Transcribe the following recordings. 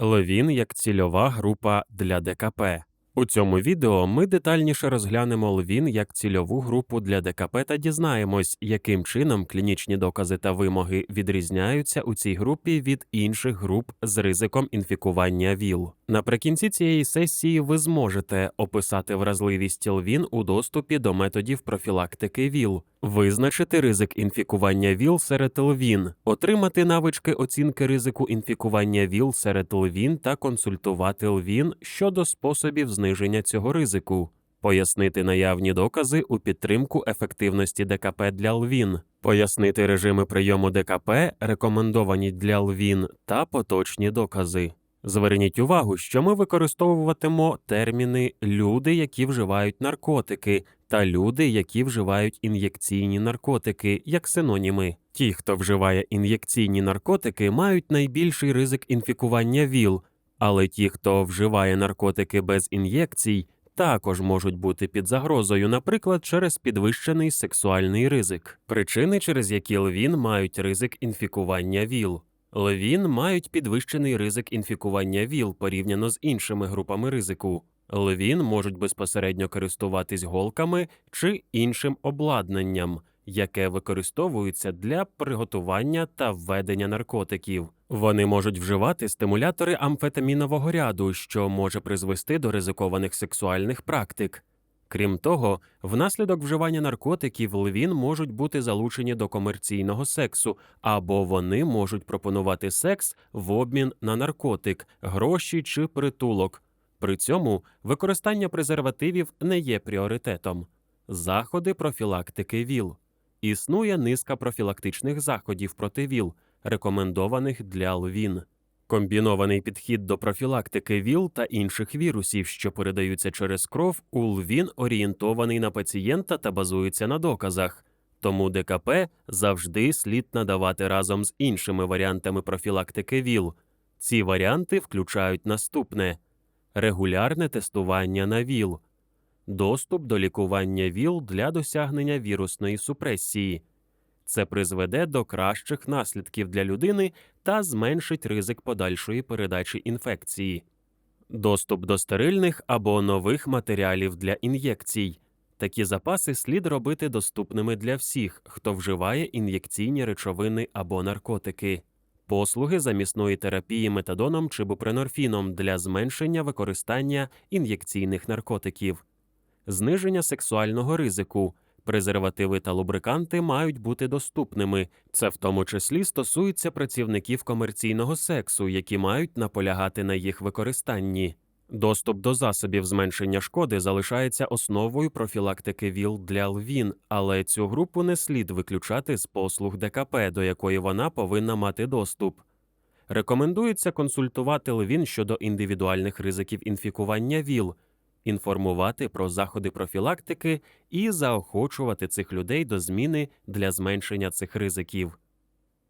Левін як цільова група для ДКП. У цьому відео ми детальніше розглянемо лвін як цільову групу для ДКП та дізнаємось, яким чином клінічні докази та вимоги відрізняються у цій групі від інших груп з ризиком інфікування ВІЛ. Наприкінці цієї сесії ви зможете описати вразливість лвін у доступі до методів профілактики ВІЛ, визначити ризик інфікування ВІЛ серед лвін, отримати навички оцінки ризику інфікування ВІЛ серед лвін та консультувати лвін щодо способів зниження цього ризику, пояснити наявні докази у підтримку ефективності ДКП для лвін, пояснити режими прийому ДКП, рекомендовані для лвін та поточні докази. Зверніть увагу, що ми використовуватимо терміни люди, які вживають наркотики, та люди, які вживають ін'єкційні наркотики, як синоніми. Ті, хто вживає ін'єкційні наркотики, мають найбільший ризик інфікування ВІЛ, але ті, хто вживає наркотики без ін'єкцій, також можуть бути під загрозою, наприклад, через підвищений сексуальний ризик, причини, через які лвін мають ризик інфікування ВІЛ. Левін мають підвищений ризик інфікування ВІЛ порівняно з іншими групами ризику. Левін можуть безпосередньо користуватись голками чи іншим обладнанням, яке використовується для приготування та введення наркотиків. Вони можуть вживати стимулятори амфетамінового ряду, що може призвести до ризикованих сексуальних практик. Крім того, внаслідок вживання наркотиків лвін можуть бути залучені до комерційного сексу, або вони можуть пропонувати секс в обмін на наркотик, гроші чи притулок. При цьому використання презервативів не є пріоритетом. Заходи профілактики ВІЛ. Існує низка профілактичних заходів проти ВІЛ, рекомендованих для лвін. Комбінований підхід до профілактики ВІЛ та інших вірусів, що передаються через кров, у лвін орієнтований на пацієнта та базується на доказах. Тому ДКП завжди слід надавати разом з іншими варіантами профілактики ВІЛ. Ці варіанти включають наступне: регулярне тестування на ВІЛ, доступ до лікування ВІЛ для досягнення вірусної супресії. Це призведе до кращих наслідків для людини та зменшить ризик подальшої передачі інфекції, доступ до стерильних або нових матеріалів для ін'єкцій. Такі запаси слід робити доступними для всіх, хто вживає ін'єкційні речовини або наркотики, послуги замісної терапії метадоном чи бупренорфіном для зменшення використання ін'єкційних наркотиків, зниження сексуального ризику. Презервативи та лубриканти мають бути доступними. Це в тому числі стосується працівників комерційного сексу, які мають наполягати на їх використанні. Доступ до засобів зменшення шкоди залишається основою профілактики ВІЛ для лвін, але цю групу не слід виключати з послуг ДКП, до якої вона повинна мати доступ. Рекомендується консультувати лвін щодо індивідуальних ризиків інфікування ВІЛ інформувати про заходи профілактики і заохочувати цих людей до зміни для зменшення цих ризиків.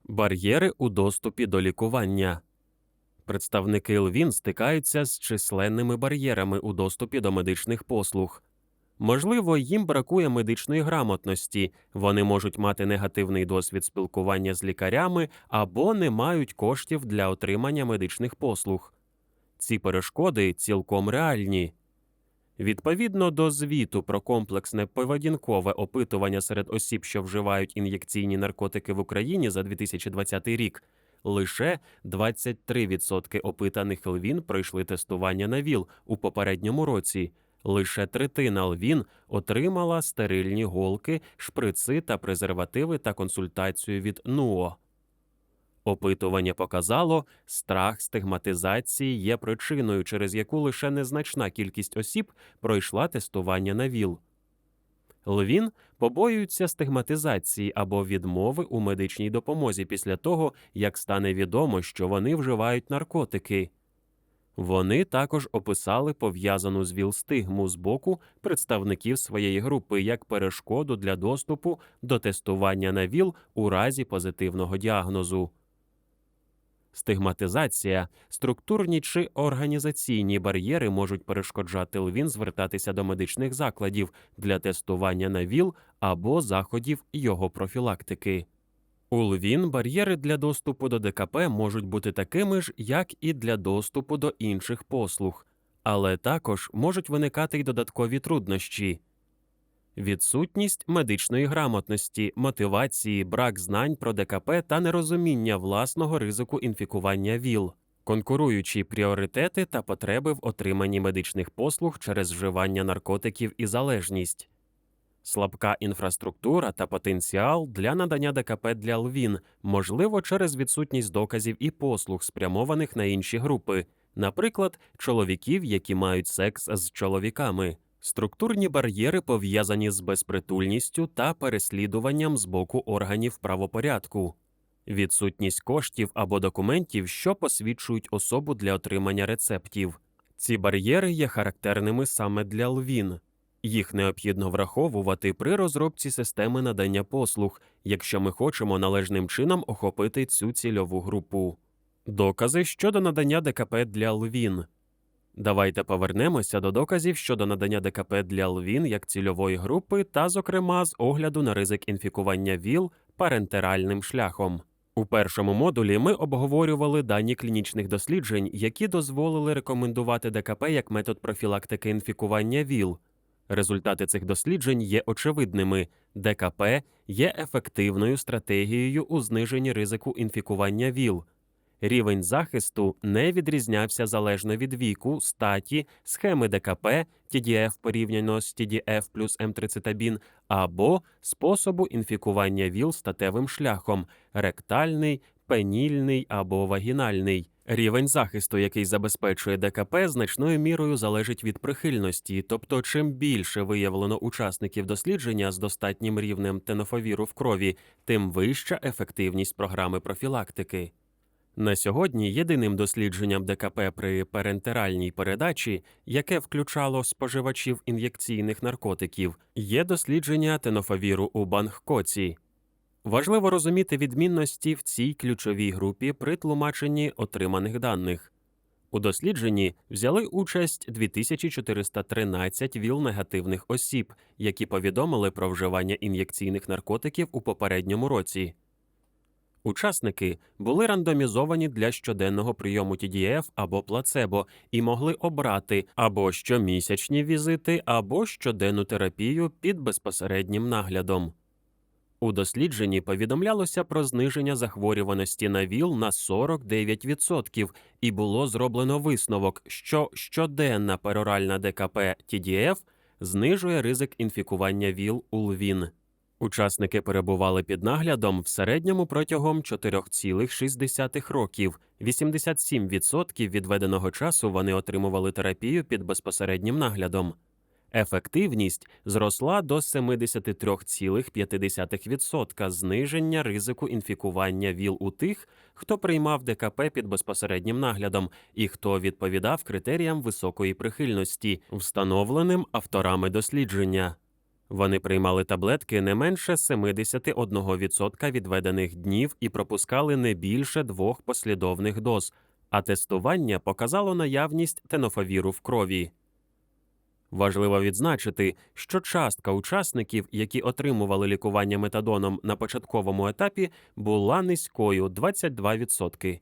Бар'єри у доступі до лікування. Представники ЛВІН стикаються з численними бар'єрами у доступі до медичних послуг. Можливо, їм бракує медичної грамотності, вони можуть мати негативний досвід спілкування з лікарями або не мають коштів для отримання медичних послуг. Ці перешкоди цілком реальні. Відповідно до звіту про комплексне поведінкове опитування серед осіб, що вживають ін'єкційні наркотики в Україні за 2020 рік, лише 23% опитаних лвін пройшли тестування на ВІЛ у попередньому році. Лише третина лвін отримала стерильні голки, шприци та презервативи та консультацію від НУО. Опитування показало, страх стигматизації є причиною, через яку лише незначна кількість осіб пройшла тестування на ВІЛ. Лвін побоюються стигматизації або відмови у медичній допомозі після того, як стане відомо, що вони вживають наркотики. Вони також описали пов'язану з ВІЛ стигму з боку представників своєї групи як перешкоду для доступу до тестування на ВІЛ у разі позитивного діагнозу. Стигматизація, структурні чи організаційні бар'єри можуть перешкоджати лвін звертатися до медичних закладів для тестування на ВІЛ або заходів його профілактики. У ЛВІН бар'єри для доступу до ДКП можуть бути такими ж, як і для доступу до інших послуг, але також можуть виникати й додаткові труднощі. Відсутність медичної грамотності, мотивації, брак знань про ДКП та нерозуміння власного ризику інфікування ВІЛ, конкуруючі пріоритети та потреби в отриманні медичних послуг через вживання наркотиків і залежність, слабка інфраструктура та потенціал для надання ДКП для ЛВІН, можливо, через відсутність доказів і послуг, спрямованих на інші групи, наприклад, чоловіків, які мають секс з чоловіками. Структурні бар'єри пов'язані з безпритульністю та переслідуванням з боку органів правопорядку, відсутність коштів або документів, що посвідчують особу для отримання рецептів. Ці бар'єри є характерними саме для ЛВІН. Їх необхідно враховувати при розробці системи надання послуг, якщо ми хочемо належним чином охопити цю цільову групу. Докази щодо надання ДКП для ЛВІН. Давайте повернемося до доказів щодо надання ДКП для ЛВІН як цільової групи та, зокрема, з огляду на ризик інфікування ВІЛ парентеральним шляхом. У першому модулі ми обговорювали дані клінічних досліджень, які дозволили рекомендувати ДКП як метод профілактики інфікування ВІЛ. Результати цих досліджень є очевидними. ДКП є ефективною стратегією у зниженні ризику інфікування ВІЛ. Рівень захисту не відрізнявся залежно від віку, статі, схеми ДКП, TDF порівняно з TDF плюс М30 або способу інфікування ВІЛ статевим шляхом ректальний, пенільний або вагінальний. Рівень захисту, який забезпечує ДКП, значною мірою залежить від прихильності, тобто, чим більше виявлено учасників дослідження з достатнім рівнем тенофовіру в крові, тим вища ефективність програми профілактики. На сьогодні єдиним дослідженням ДКП при парентеральній передачі, яке включало споживачів ін'єкційних наркотиків, є дослідження тенофовіру у Бангкоці. Важливо розуміти відмінності в цій ключовій групі при тлумаченні отриманих даних. У дослідженні взяли участь 2413 ВІЛ-негативних осіб, які повідомили про вживання ін'єкційних наркотиків у попередньому році. Учасники були рандомізовані для щоденного прийому TDF або плацебо і могли обрати або щомісячні візити, або щоденну терапію під безпосереднім наглядом. У дослідженні повідомлялося про зниження захворюваності на ВІЛ на 49% і було зроблено висновок, що щоденна пероральна ДКП TDF знижує ризик інфікування ВІЛ у ЛВІН. Учасники перебували під наглядом в середньому протягом 4,6 років. 87% відведеного часу вони отримували терапію під безпосереднім наглядом. Ефективність зросла до 73,5% зниження ризику інфікування ВІЛ у тих, хто приймав ДКП під безпосереднім наглядом і хто відповідав критеріям високої прихильності, встановленим авторами дослідження. Вони приймали таблетки не менше 71% відведених днів і пропускали не більше двох послідовних доз, а тестування показало наявність тенофовіру в крові. Важливо відзначити, що частка учасників, які отримували лікування метадоном на початковому етапі, була низькою 22%.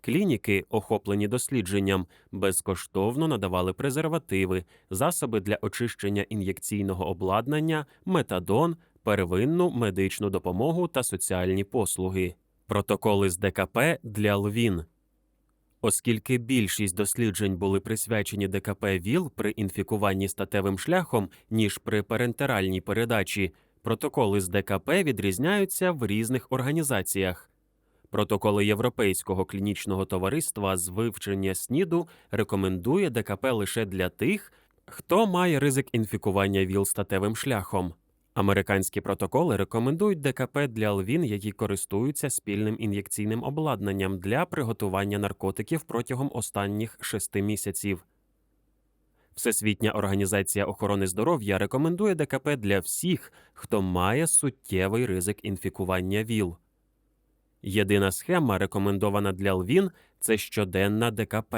Клініки, охоплені дослідженням, безкоштовно надавали презервативи, засоби для очищення ін'єкційного обладнання, метадон, первинну медичну допомогу та соціальні послуги, протоколи з ДКП для ЛВІН. Оскільки більшість досліджень були присвячені ДКП ВІЛ при інфікуванні статевим шляхом, ніж при парентеральній передачі, протоколи з ДКП відрізняються в різних організаціях. Протоколи Європейського клінічного товариства з вивчення СНІДу рекомендує ДКП лише для тих, хто має ризик інфікування ВІЛ статевим шляхом. Американські протоколи рекомендують ДКП для ЛВІН, які користуються спільним ін'єкційним обладнанням для приготування наркотиків протягом останніх шести місяців. Всесвітня організація охорони здоров'я рекомендує ДКП для всіх, хто має суттєвий ризик інфікування ВІЛ. Єдина схема, рекомендована для ЛВІН, це щоденна ДКП.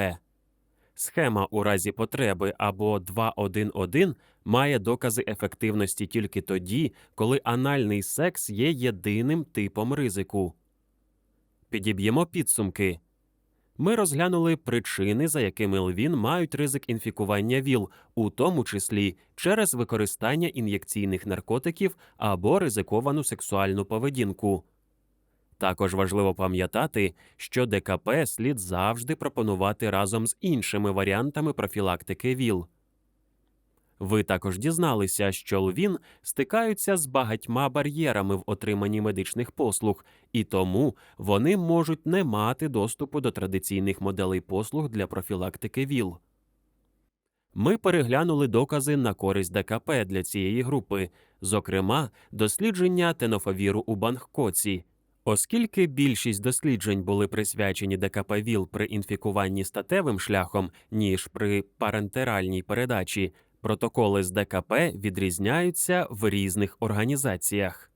Схема у разі потреби або 2.1.1 має докази ефективності тільки тоді, коли анальний секс є єдиним типом ризику. Підіб'ємо підсумки. Ми розглянули причини, за якими лвін мають ризик інфікування ВІЛ, у тому числі через використання ін'єкційних наркотиків або ризиковану сексуальну поведінку. Також важливо пам'ятати, що ДКП слід завжди пропонувати разом з іншими варіантами профілактики ВІЛ. Ви також дізналися, що лвін стикаються з багатьма бар'єрами в отриманні медичних послуг, і тому вони можуть не мати доступу до традиційних моделей послуг для профілактики ВІЛ. Ми переглянули докази на користь ДКП для цієї групи, зокрема, дослідження тенофовіру у Бангкоці. Оскільки більшість досліджень були присвячені ДКП при інфікуванні статевим шляхом, ніж при парентеральній передачі, протоколи з ДКП відрізняються в різних організаціях.